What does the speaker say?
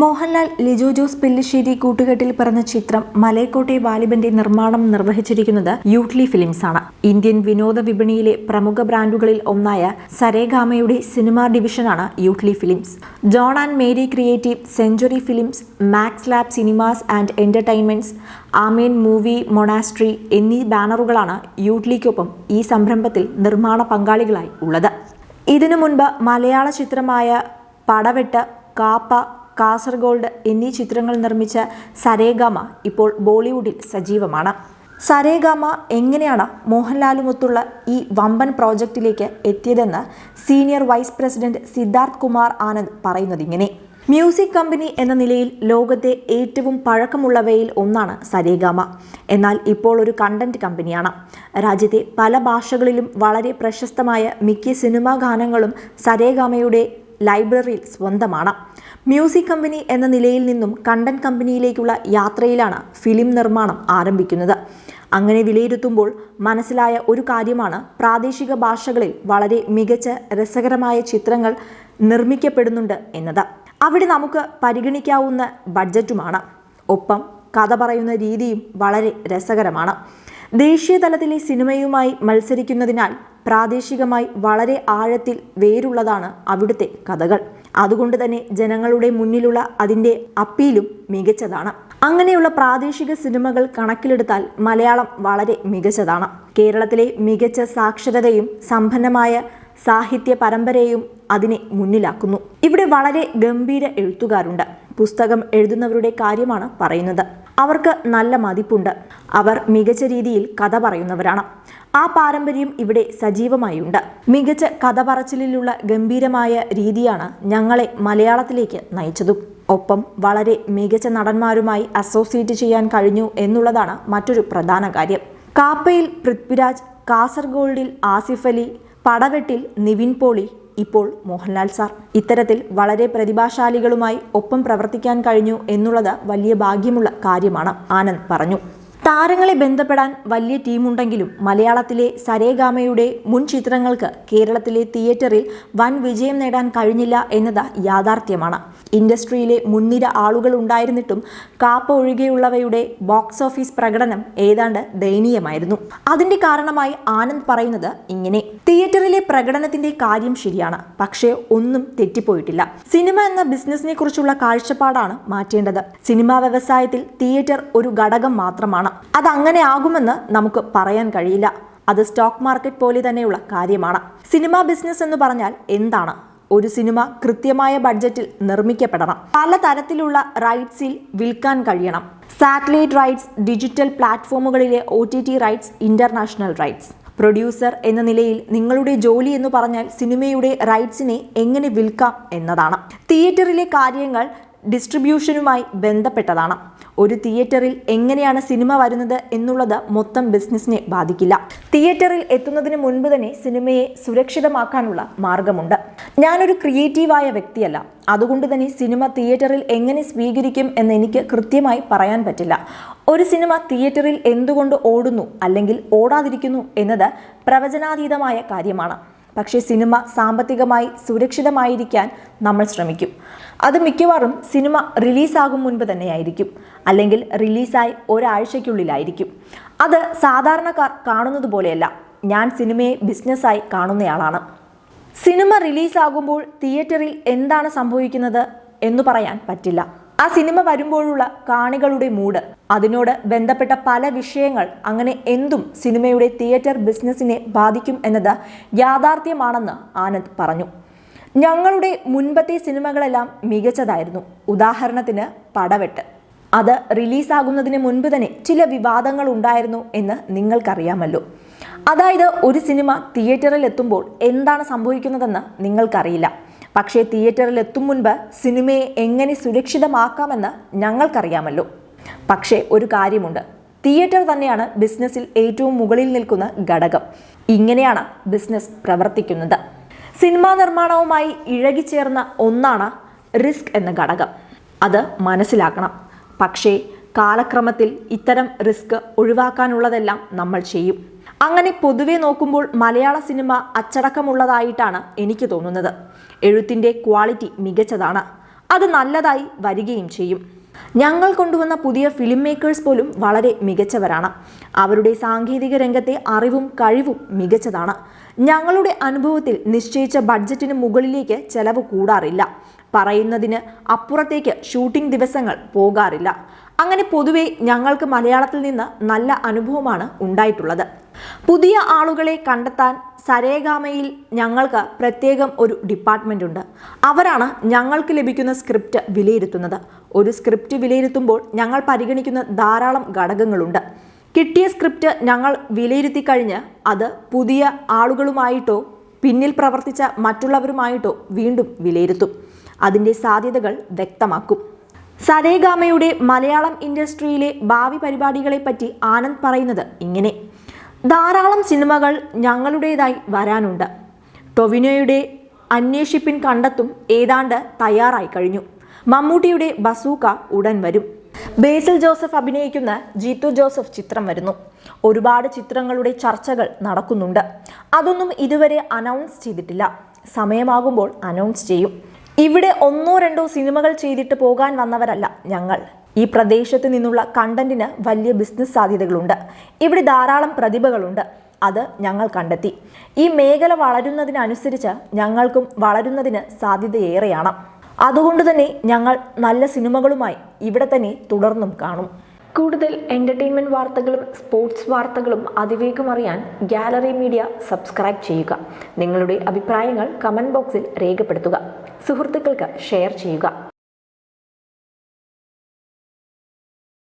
മോഹൻലാൽ ലിജോ ജോസ് പെല്ലിശ്ശേരി കൂട്ടുകെട്ടിൽ പിറന്ന ചിത്രം മലയക്കോട്ടെ വാലിബന്റെ നിർമ്മാണം നിർവഹിച്ചിരിക്കുന്നത് യൂട്ട്ലി ഫിലിംസ് ആണ്. ഇന്ത്യൻ വിനോദ വിപണിയിലെ പ്രമുഖ ബ്രാൻഡുകളിൽ ഒന്നായ സരേഗാമയുടെ സിനിമാ ഡിവിഷനാണ് Yoodlee films. John and Mary creative century films Max Lab cinemas and entertainments amen movie monastery എന്നീ ബാനറുകളാണ് യൂട്ട്ലിക്കൊപ്പം ഈ സംരംഭത്തിൽ നിർമ്മാണ പങ്കാളികളായി ഉള്ളത്. ഇതിനു മുൻപ് മലയാള ചിത്രമായ പടവെട്ട് കാപ്പ കാസർഗോൾഡ് എന്നീ ചിത്രങ്ങൾ നിർമ്മിച്ച സരേഗാമ ഇപ്പോൾ ബോളിവുഡിൽ സജീവമാണ്. സരേഗാമ എങ്ങനെയാണ് മോഹൻലാലുമൊത്തുള്ള ഈ വമ്പൻ പ്രോജക്റ്റിലേക്ക് എത്തിയതെന്ന് senior vice president Siddharth Kumar Anand പറയുന്നത് ഇങ്ങനെ മ്യൂസിക് കമ്പനി എന്ന നിലയിൽ ലോകത്തെ ഏറ്റവും പഴക്കമുള്ളവയിൽ ഒന്നാണ് സരേഗാമ. എന്നാൽ ഇപ്പോൾ ഒരു കണ്ടന്റ് കമ്പനിയാണ്. രാജ്യത്തെ പല ഭാഷകളിലും വളരെ പ്രശസ്തമായ മിക്ക സിനിമാ ഗാനങ്ങളും സരേഗാമയുടെ ലൈബ്രറിയിൽ സ്വന്തമാണ്. മ്യൂസിക് കമ്പനി എന്ന നിലയിൽ നിന്നും കണ്ടന്റ് കമ്പനിയിലേക്കുള്ള യാത്രയിലാണ് ഫിലിം നിർമ്മാണം ആരംഭിക്കുന്നത്. അങ്ങനെ വിലയിരുത്തുമ്പോൾ മനസ്സിലായ ഒരു കാര്യമാണ് പ്രാദേശിക ഭാഷകളിൽ വളരെ മികച്ച രസകരമായ ചിത്രങ്ങൾ നിർമ്മിക്കപ്പെടുന്നുണ്ട് എന്നത്. അവിടെ നമുക്ക് പരിഗണിക്കാവുന്ന ബഡ്ജറ്റുമാണ്. ഒപ്പം കഥ പറയുന്ന രീതിയും വളരെ രസകരമാണ്. ദേശീയ തലത്തിലെ സിനിമയുമായി മത്സരിക്കുന്നതിനാൽ പ്രാദേശികമായി വളരെ ആഴത്തിൽ വേരുള്ളതാണ് അവിടുത്തെ കഥകൾ. അതുകൊണ്ട് തന്നെ ജനങ്ങളുടെ മുന്നിലുള്ള അതിന്റെ അപ്പീലും മികച്ചതാണ്. അങ്ങനെയുള്ള പ്രാദേശിക സിനിമകൾ കണക്കിലെടുത്താൽ മലയാളം വളരെ മികച്ചതാണ്. കേരളത്തിലെ മികച്ച സാക്ഷരതയും സമ്പന്നമായ സാഹിത്യ പരമ്പരയും അതിനെ മുന്നിലാക്കുന്നു. ഇവിടെ വളരെ ഗംഭീര എഴുത്തുകാരുണ്ട്. പുസ്തകം എഴുതുന്നവരുടെ കാര്യമാണ് പറയുന്നത്. അവർക്ക് നല്ല മതിപ്പുണ്ട്. അവർ മികച്ച രീതിയിൽ കഥ പറയുന്നവരാണ്. ആ പാരമ്പര്യം ഇവിടെ സജീവമായുണ്ട്. മികച്ച കഥ പറച്ചിലുള്ള ഗംഭീരമായ രീതിയാണ് ഞങ്ങളെ മലയാളത്തിലേക്ക് നയിച്ചതും. ഒപ്പം വളരെ മികച്ച നടന്മാരുമായി അസോസിയേറ്റ് ചെയ്യാൻ കഴിഞ്ഞു എന്നുള്ളതാണ് മറ്റൊരു പ്രധാന കാര്യം. കാപ്പയിൽ പൃഥ്വിരാജ് കാസർഗോൾഡിൽ ആസിഫ് അലി പടവെട്ടിൽ നിവിൻ പോളി ഇപ്പോൾ മോഹൻലാൽ സാർ. ഇത്തരത്തിൽ വളരെ പ്രതിഭാശാലികളുമായി ഒപ്പം പ്രവർത്തിക്കാൻ കഴിഞ്ഞു എന്നുള്ളത് വലിയ ഭാഗ്യമുള്ള കാര്യമാണ് ആനന്ദ് പറഞ്ഞു. താരങ്ങളെ ബന്ധപ്പെടാൻ വലിയ ടീമുണ്ടെങ്കിലും മലയാളത്തിലെ സരേഗാമയുടെ മുൻ ചിത്രങ്ങൾക്ക് കേരളത്തിലെ തിയേറ്ററിൽ വൻ വിജയം നേടാൻ കഴിഞ്ഞില്ല എന്നത് യാഥാർത്ഥ്യമാണ്. ഇൻഡസ്ട്രിയിലെ മുൻനിര ആളുകൾ ഉണ്ടായിരുന്നിട്ടും കാപ്പ ഒഴികെയുള്ളവയുടെ ബോക്സ് ഓഫീസ് പ്രകടനം ഏതാണ്ട് ദയനീയമായിരുന്നു. അതിന്റെ കാരണമായി ആനന്ദ് പറയുന്നത് ഇങ്ങനെ. തിയേറ്ററിലെ പ്രകടനത്തിന്റെ കാര്യം ശരിയാണ് പക്ഷേ ഒന്നും തെറ്റിപ്പോയിട്ടില്ല. സിനിമ എന്ന ബിസിനസിനെ കുറിച്ചുള്ള കാഴ്ചപ്പാടാണ് മാറ്റേണ്ടത്. സിനിമാ വ്യവസായത്തിൽ തിയേറ്റർ ഒരു ഘടകം മാത്രമാണ്. അത് അങ്ങനെ ആകുമെന്ന് നമുക്ക് പറയാൻ കഴിയില്ല. അത് സ്റ്റോക്ക് മാർക്കറ്റ് പോലെ തന്നെയുള്ള കാര്യമാണ്. സിനിമാ ബിസിനസ് എന്ന് പറഞ്ഞാൽ എന്താണ്? ഒരു സിനിമ കൃത്യമായ ബഡ്ജറ്റിൽ നിർമ്മിക്കപ്പെടണം. പല തരത്തിലുള്ള റൈറ്റ്സിൽ വിൽക്കാൻ കഴിയണം. Satellite rights digital പ്ലാറ്റ്ഫോമുകളിലെ O rights international rights. Producer എന്ന നിലയിൽ നിങ്ങളുടെ ജോലി എന്ന് പറഞ്ഞാൽ സിനിമയുടെ റൈറ്റ്സിനെ എങ്ങനെ വിൽക്കാം എന്നതാണ്. തിയേറ്ററിലെ കാര്യങ്ങൾ ഡിസ്ട്രിബ്യൂഷനുമായി ബന്ധപ്പെട്ടതാണ്. ഒരു തിയേറ്ററിൽ എങ്ങനെയാണ് സിനിമ വരുന്നത് എന്നുള്ളത് മൊത്തം ബിസിനസ്സിനെ ബാധിക്കില്ല. തിയേറ്ററിൽ എത്തുന്നതിന് മുൻപ് തന്നെ സിനിമയെ സുരക്ഷിതമാക്കാനുള്ള മാർഗമുണ്ട്. ഞാനൊരു ക്രിയേറ്റീവായ വ്യക്തിയല്ല. അതുകൊണ്ട് തന്നെ സിനിമ തിയേറ്ററിൽ എങ്ങനെ സ്വീകരിക്കും എന്ന് എനിക്ക് കൃത്യമായി പറയാൻ പറ്റില്ല. ഒരു സിനിമ തിയേറ്ററിൽ എന്തുകൊണ്ട് ഓടുന്നു അല്ലെങ്കിൽ ഓടാതിരിക്കുന്നു എന്നത് പ്രവചനാതീതമായ കാര്യമാണ്. പക്ഷേ സിനിമ സാമ്പത്തികമായി സുരക്ഷിതമായിരിക്കാൻ നമ്മൾ ശ്രമിക്കും. അത് മിക്കവാറും സിനിമ റിലീസാകും മുൻപ് തന്നെയായിരിക്കും. അല്ലെങ്കിൽ റിലീസായി ഒരാഴ്ചയ്ക്കുള്ളിലായിരിക്കും. അത് സാധാരണക്കാർ കാണുന്നത് പോലെയല്ല. ഞാൻ സിനിമയെ ബിസിനസ്സായി കാണുന്നയാളാണ്. സിനിമ റിലീസാകുമ്പോൾ തിയേറ്ററിൽ എന്താണ് സംഭവിക്കുന്നത് എന്ന് പറയാൻ പറ്റില്ല. ആ സിനിമ വരുമ്പോഴുള്ള കാണികളുടെ മൂഡ് അതിനോട് ബന്ധപ്പെട്ട പല വിഷയങ്ങൾ അങ്ങനെ എന്തും സിനിമയുടെ തിയേറ്റർ ബിസിനസ്സിനെ ബാധിക്കും എന്നത് യാഥാർത്ഥ്യമാണെന്ന് ആനന്ദ് പറഞ്ഞു. ഞങ്ങളുടെ മുൻപത്തെ സിനിമകളെല്ലാം മികച്ചതായിരുന്നു. ഉദാഹരണത്തിന് പടവെട്ട്. അത് റിലീസാകുന്നതിന് മുൻപ് തന്നെ ചില വിവാദങ്ങൾ ഉണ്ടായിരുന്നു എന്ന് നിങ്ങൾക്കറിയാമല്ലോ. അതായത് ഒരു സിനിമ തിയേറ്ററിൽ എത്തുമ്പോൾ എന്താണ് സംഭവിക്കുന്നതെന്ന് നിങ്ങൾക്കറിയില്ല. പക്ഷേ തിയേറ്ററിൽ എത്തും മുൻപ് സിനിമയെ എങ്ങനെ സുരക്ഷിതമാക്കാമെന്ന് ഞങ്ങൾക്കറിയാമല്ലോ. പക്ഷേ ഒരു കാര്യമുണ്ട്. തിയേറ്റർ തന്നെയാണ് ബിസിനസ്സിൽ ഏറ്റവും മുകളിൽ നിൽക്കുന്ന ഘടകം. ഇങ്ങനെയാണ് ബിസിനസ് പ്രവർത്തിക്കുന്നത്. സിനിമാ നിർമ്മാണവുമായി ഇഴകിച്ചേർന്ന ഒന്നാണ് റിസ്ക് എന്ന ഘടകം. അത് മനസ്സിലാക്കണം. പക്ഷേ കാലക്രമത്തിൽ ഇത്തരം റിസ്ക് ഒഴിവാക്കാനുള്ളതെല്ലാം നമ്മൾ ചെയ്യും. അങ്ങനെ പൊതുവെ നോക്കുമ്പോൾ മലയാള സിനിമ അച്ചടക്കമുള്ളതായിട്ടാണ് എനിക്ക് തോന്നുന്നത്. എഴുത്തിന്റെ ക്വാളിറ്റി മികച്ചതാണ്. അത് നല്ലതായി വരികയും ചെയ്യും. ഞങ്ങൾ കൊണ്ടുവന്ന പുതിയ ഫിലിം മേക്കേഴ്സ് പോലും വളരെ മികച്ചവരാണ്. അവരുടെ സാങ്കേതിക രംഗത്തെ അറിവും കഴിവും മികച്ചതാണ്. ഞങ്ങളുടെ അനുഭവത്തിൽ നിശ്ചയിച്ച ബഡ്ജറ്റിന് മുകളിലേക്ക് ചെലവ് കൂടാറില്ല. പറയുന്നതിന് അപ്പുറത്തേക്ക് ഷൂട്ടിംഗ് ദിവസങ്ങൾ പോകാറില്ല. അങ്ങനെ പൊതുവെ ഞങ്ങൾക്ക് മലയാളത്തിൽ നിന്ന് നല്ല അനുഭവമാണ് ഉണ്ടായിട്ടുള്ളത്. പുതിയ ആളുകളെ കണ്ടെത്താൻ സരേഗാമയിൽ ഞങ്ങൾക്ക് പ്രത്യേകം ഒരു ഡിപ്പാർട്ട്മെന്റ് ഉണ്ട്. അവരാണ് ഞങ്ങൾക്ക് ലഭിക്കുന്ന സ്ക്രിപ്റ്റ് വിലയിരുത്തുന്നത്. ഒരു സ്ക്രിപ്റ്റ് വിലയിരുത്തുമ്പോൾ ഞങ്ങൾ പരിഗണിക്കുന്ന ധാരാളം ഘടകങ്ങളുണ്ട്. കിട്ടിയ സ്ക്രിപ്റ്റ് ഞങ്ങൾ വിലയിരുത്തി കഴിഞ്ഞ് അത് പുതിയ ആളുകളുമായിട്ടോ പിന്നിൽ പ്രവർത്തിച്ച മറ്റുള്ളവരുമായിട്ടോ വീണ്ടും വിലയിരുത്തും. അതിന്റെ സാധ്യതകൾ വ്യക്തമാക്കും. സരേഗാമയുടെ മലയാളം ഇൻഡസ്ട്രിയിലെ ഭാവി പരിപാടികളെപ്പറ്റി ആനന്ദ് പറയുന്നത് ഇങ്ങനെ. ധാരാളം സിനിമകൾ ഞങ്ങളുടേതായി വരാനുണ്ട്. ടൊവിനോയുടെ അന്വേഷിപ്പിൻ കണ്ടെത്തും ഏതാണ്ട് തയ്യാറായി കഴിഞ്ഞു. മമ്മൂട്ടിയുടെ ബസൂക്ക ഉടൻ വരും. ബേസിൽ ജോസഫ് അഭിനയിക്കുന്ന ജീത്തു ജോസഫ് ചിത്രം വരുന്നു. ഒരുപാട് ചിത്രങ്ങളുടെ ചർച്ചകൾ നടക്കുന്നുണ്ട്. അതൊന്നും ഇതുവരെ അനൗൺസ് ചെയ്തിട്ടില്ല. സമയമാകുമ്പോൾ അനൗൺസ് ചെയ്യും. ഇവിടെ ഒന്നോ രണ്ടോ സിനിമകൾ ചെയ്തിട്ട് പോകാൻ വന്നവരല്ല ഞങ്ങൾ. ഈ പ്രദേശത്ത് നിന്നുള്ള കണ്ടന്റിന് വലിയ ബിസിനസ് സാധ്യതകളുണ്ട്. ഇവിടെ ധാരാളം പ്രതിഭകളുണ്ട്. അത് ഞങ്ങൾ കണ്ടെത്തി. ഈ മേഖല വളരുന്നതിനനുസരിച്ച് ഞങ്ങൾക്കും വളരുന്നതിന് സാധ്യതയേറെയാണ്. അതുകൊണ്ട് തന്നെ ഞങ്ങൾ നല്ല സിനിമകളുമായി ഇവിടെ തന്നെ തുടർന്നും കാണും. കൂടുതൽ എന്റർടൈൻമെന്റ് വാർത്തകളും സ്പോർട്സ് വാർത്തകളും അതിവേഗം അറിയാൻ ഗാലറി മീഡിയ സബ്സ്ക്രൈബ് ചെയ്യുക. നിങ്ങളുടെ അഭിപ്രായങ്ങൾ കമന്റ് ബോക്സിൽ രേഖപ്പെടുത്തുക. സുഹൃത്തുക്കൾക്ക് ഷെയർ ചെയ്യുക.